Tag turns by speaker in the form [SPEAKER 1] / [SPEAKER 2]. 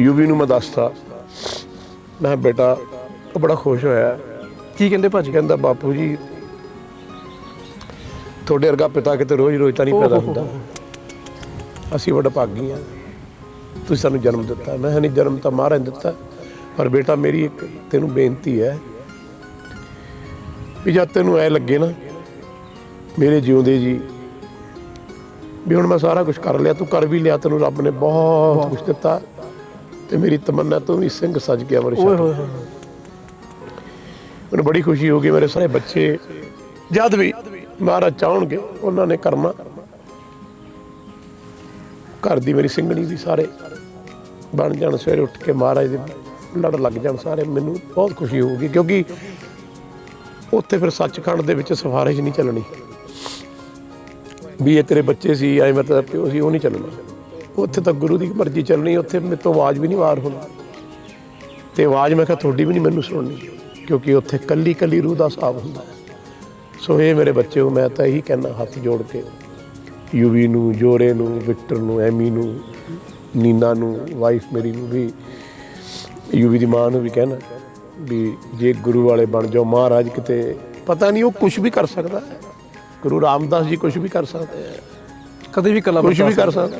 [SPEAKER 1] UV ਨੂੰ ਮੈਂ ਦੱਸਤਾ। ਮੈਂ ਬੇਟਾ ਉਹ ਬੜਾ ਖੁਸ਼ ਹੋਇਆ।
[SPEAKER 2] ਕੀ ਕਹਿੰਦੇ ਭਾਜੀ?
[SPEAKER 1] ਕਹਿੰਦਾ ਬਾਪੂ ਜੀ ਤੁਹਾਡੇ ਵਰਗਾ ਪਿਤਾ ਕਿਤੇ ਰੋਜ਼ ਰੋਜ਼ ਤਾਂ ਨਹੀਂ ਪੈਦਾ ਹੁੰਦਾ। ਅਸੀਂ ਵੱਡਾ ਭਾਗੀ ਹਾਂ। ਤੁਸੀਂ ਸਾਨੂੰ ਜਨਮ ਦਿੱਤਾ। ਮੈਂ ਨਹੀਂ ਜਨਮ ਤਾਂ ਮਹਾਰਾਜ ਦਿੱਤਾ। ਪਰ ਬੇਟਾ ਮੇਰੀ ਇੱਕ ਤੈਨੂੰ ਬੇਨਤੀ ਹੈ ਵੀ ਜਦ ਤੈਨੂੰ ਐ ਲੱਗੇ ਨਾ ਮੇਰੇ ਜਿਉਂਦੇ ਜੀ ਵੀ ਹੁਣ ਮੈਂ ਸਾਰਾ ਕੁਝ ਕਰ ਲਿਆ ਤੂੰ ਕਰ ਵੀ ਲਿਆ ਤੈਨੂੰ ਰੱਬ ਨੇ ਬਹੁਤ ਕੁਝ ਦਿੱਤਾ। ਤੇ ਮੇਰੀ ਤਮੰਨਾ ਤੂੰ ਵੀ ਸਿੰਘ ਸਜ ਗਿਆ ਮੇਰੇ
[SPEAKER 2] ਓਏ
[SPEAKER 1] ਸ਼ਾਹ
[SPEAKER 2] ਹੋਏ ਹੋਏ
[SPEAKER 1] ਮੈਨੂੰ ਬੜੀ ਖੁਸ਼ੀ ਹੋ ਗਈ ਮੇਰੇ ਸਾਰੇ ਬੱਚੇ ਜਦ ਵੀ ਮਹਾਰਾਜ ਚਾਹਣਗੇ ਉਹਨਾਂ ਨੇ ਕਰਨਾ ਘਰ ਦੀ ਮੇਰੀ ਸਿੰਘਣੀ ਵੀ ਸਾਰੇ ਬਣ ਜਾਣ ਸਵੇਰੇ ਉੱਠ ਕੇ ਮਹਾਰਾਜ ਦੇ ਲੜ ਲੱਗ ਜਾਣ ਸਾਰੇ ਮੈਨੂੰ ਬਹੁਤ ਖੁਸ਼ੀ ਹੋਊਗੀ ਕਿਉਂਕਿ ਉੱਥੇ ਫਿਰ ਸੱਚਖੰਡ ਦੇ ਵਿੱਚ ਸਿਫਾਰਿਸ਼ ਨਹੀਂ ਚੱਲਣੀ। ਵੀ ਇਹ ਤੇਰੇ ਬੱਚੇ ਸੀ ਐ ਮੈਂ ਤਾਂ ਪਿਓ ਸੀ ਉਹ ਨਹੀਂ ਚੱਲਣਾ। ਉੱਥੇ ਤਾਂ ਗੁਰੂ ਦੀ ਮਰਜ਼ੀ ਚੱਲਣੀ ਉੱਥੇ ਮੇਰੇ ਤੋਂ ਆਵਾਜ਼ ਵੀ ਨਹੀਂ ਵਾਰ ਹੋਣੀ। ਤੇ ਆਵਾਜ਼ ਮੈਂ ਕਿਹਾ ਤੁਹਾਡੀ ਵੀ ਨਹੀਂ ਮੈਨੂੰ ਸੁਣਨੀ ਕਿਉਂਕਿ ਉੱਥੇ ਕੱਲੀ ਕੱਲੀ ਰੂਹ ਦਾ ਹਿਸਾਬ ਹੁੰਦਾ ਹੈ। ਸੋ ਇਹ ਮੇਰੇ ਬੱਚਿਓ ਮੈਂ ਤਾਂ ਇਹੀ ਕਹਿਣਾ ਹੱਥ ਜੋੜ ਕੇ। ਯੂਵੀ ਨੂੰ ਜੋਰੇ ਨੂੰ ਵਿਕਟਰ ਨੂੰ ਐਮੀ ਨੂੰ ਨੀਨਾ ਨੂੰ ਵਾਈਫ ਮੇਰੀ ਨੂੰ ਵੀ ਯੂਵੀ ਦੀ ਮਾਂ ਨੂੰ ਵੀ ਕਹਿਣਾ ਵੀ ਜੇ ਗੁਰੂ ਵਾਲੇ ਬਣ ਜਾਓ ਮਹਾਰਾਜ ਕਿਤੇ ਪਤਾ ਨਹੀਂ ਉਹ ਕੁਝ ਵੀ ਕਰ ਸਕਦਾ ਹੈ। ਗੁਰੂ ਰਾਮਦਾਸ ਜੀ ਕੁਝ ਵੀ ਕਰ ਸਕਦੇ ਹੈ।
[SPEAKER 2] ਕਦੇ ਵੀ ਕਲਾ
[SPEAKER 1] ਕੁਝ ਵੀ ਕਰ ਸਕਦਾ।